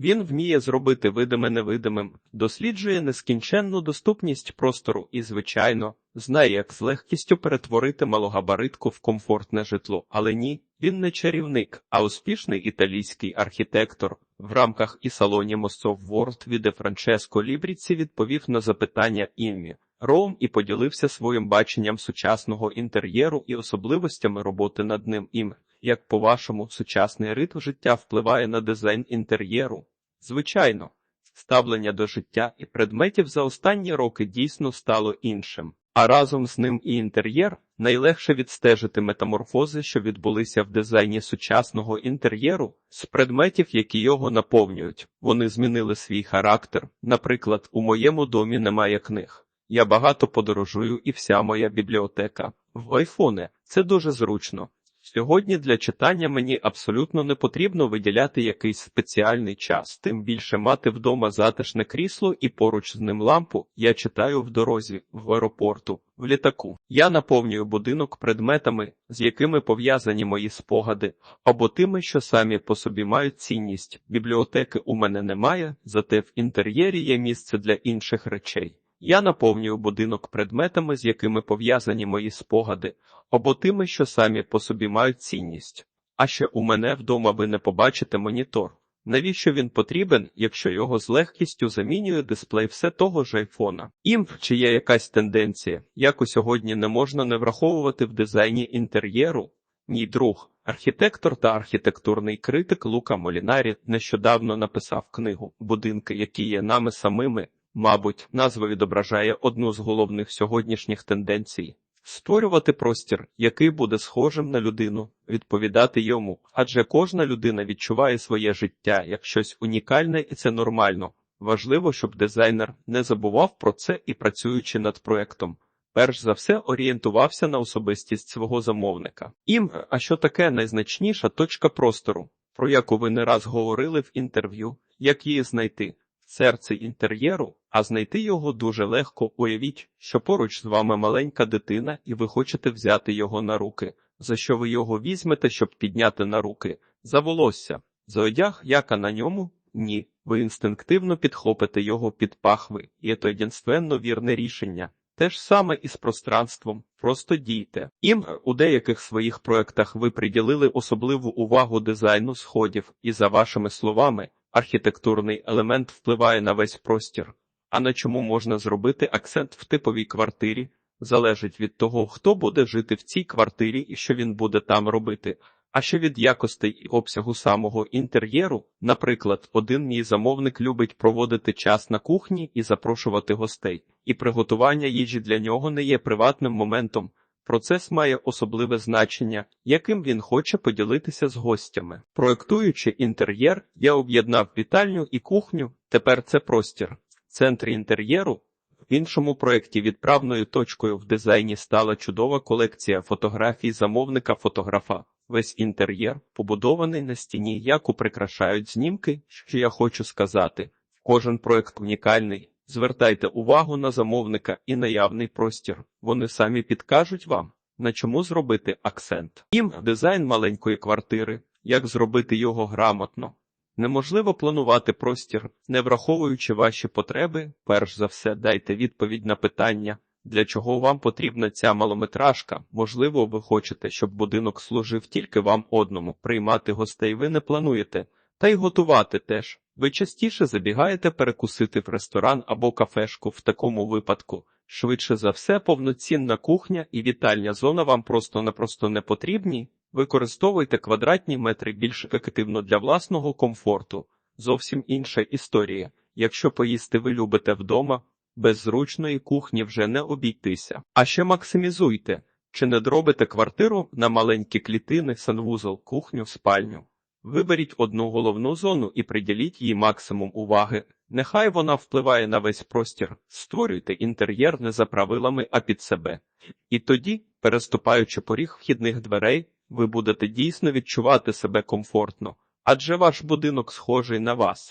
Він вміє зробити видиме невидимим, досліджує нескінченну доступність простору і, звичайно, знає, як з легкістю перетворити малогабаритку в комфортне житло. Але ні, він не чарівник, а успішний італійський архітектор. В рамках і салоні Мосов World від Франческо Лібріці відповів на запитання Іммі. Роум і поділився своїм баченням сучасного інтер'єру і особливостями роботи над ним. Ім, як по-вашому, сучасний ритм життя впливає на дизайн інтер'єру? Звичайно, ставлення до життя і предметів за останні роки дійсно стало іншим. А разом з ним і інтер'єр найлегше відстежити метаморфози, що відбулися в дизайні сучасного інтер'єру, з предметів, які його наповнюють. Вони змінили свій характер. Наприклад, у моєму домі немає книг. Я багато подорожую, і вся моя бібліотека в айфоне. Це дуже зручно. Сьогодні для читання мені абсолютно не потрібно виділяти якийсь спеціальний час, тим більше мати вдома затишне крісло і поруч з ним лампу. Я читаю в дорозі, в аеропорту, в літаку. Я наповнюю будинок предметами, з якими пов'язані мої спогади, або тими, що самі по собі мають цінність. Бібліотеки у мене немає, зате в інтер'єрі є місце для інших речей. Я наповнюю будинок предметами, з якими пов'язані мої спогади, або тими, що самі по собі мають цінність. А ще у мене вдома ви не побачите монітор. Навіщо він потрібен, якщо його з легкістю замінює дисплей все того ж айфона? Імп, чи є якась тенденція, яку сьогодні не можна не враховувати в дизайні інтер'єру? Мій друг, архітектор та архітектурний критик Лука Молінарі нещодавно написав книгу Будинки, які є нами самими. Мабуть, назва відображає одну з головних сьогоднішніх тенденцій створювати простір, який буде схожим на людину, відповідати йому, адже кожна людина відчуває своє життя як щось унікальне, і це нормально. Важливо, щоб дизайнер не забував про це і, працюючи над проектом, перш за все орієнтувався на особистість свого замовника. Ім, а що таке найзначніша точка простору, про яку ви не раз говорили в інтерв'ю, як її знайти? серце інтер'єру, а знайти його дуже легко. Уявіть, що поруч з вами маленька дитина, і ви хочете взяти його на руки. За що ви його візьмете, щоб підняти на руки? За волосся, за одяг, яка на ньому? Ні. Ви інстинктивно підхопите його під пахви, і це єдинственно вірне рішення. Те ж саме і з пространством, просто дійте. Ім у деяких своїх проектах ви приділили особливу увагу дизайну сходів, і за вашими словами, архітектурний елемент впливає на весь простір. А на чому можна зробити акцент в типовій квартирі, залежить від того, хто буде жити в цій квартирі і що він буде там робити. А ще від якостей і обсягу самого інтер'єру, наприклад, один мій замовник любить проводити час на кухні і запрошувати гостей, і приготування їжі для нього не є приватним моментом. Процес має особливе значення, яким він хоче поділитися з гостями. Проектуючи інтер'єр, я об'єднав вітальню і кухню. Тепер це простір. Центр інтер'єру. В іншому проєкті відправною точкою в дизайні стала чудова колекція фотографій замовника фотографа. Весь інтер'єр побудований на стіні, яку прикрашають знімки, що я хочу сказати. Кожен проект унікальний. Звертайте увагу на замовника і наявний простір. Вони самі підкажуть вам, на чому зробити акцент. Їм дизайн маленької квартири, як зробити його грамотно. Неможливо планувати простір, не враховуючи ваші потреби. Перш за все, дайте відповідь на питання, для чого вам потрібна ця малометражка. Можливо, ви хочете, щоб будинок служив тільки вам одному. Приймати гостей ви не плануєте, та й готувати теж. Ви частіше забігаєте перекусити в ресторан або кафешку в такому випадку. Швидше за все, повноцінна кухня і вітальня зона вам просто-напросто не потрібні. Використовуйте квадратні метри більш ефективно для власного комфорту. Зовсім інша історія. Якщо поїсти ви любите вдома, без зручної кухні вже не обійтися. А ще максимізуйте, чи не дробите квартиру на маленькі клітини, санвузол, кухню, спальню. Виберіть одну головну зону і приділіть їй максимум уваги. Нехай вона впливає на весь простір, створюйте інтер'єр не за правилами, а під себе. І тоді, переступаючи поріг вхідних дверей, ви будете дійсно відчувати себе комфортно, адже ваш будинок схожий на вас.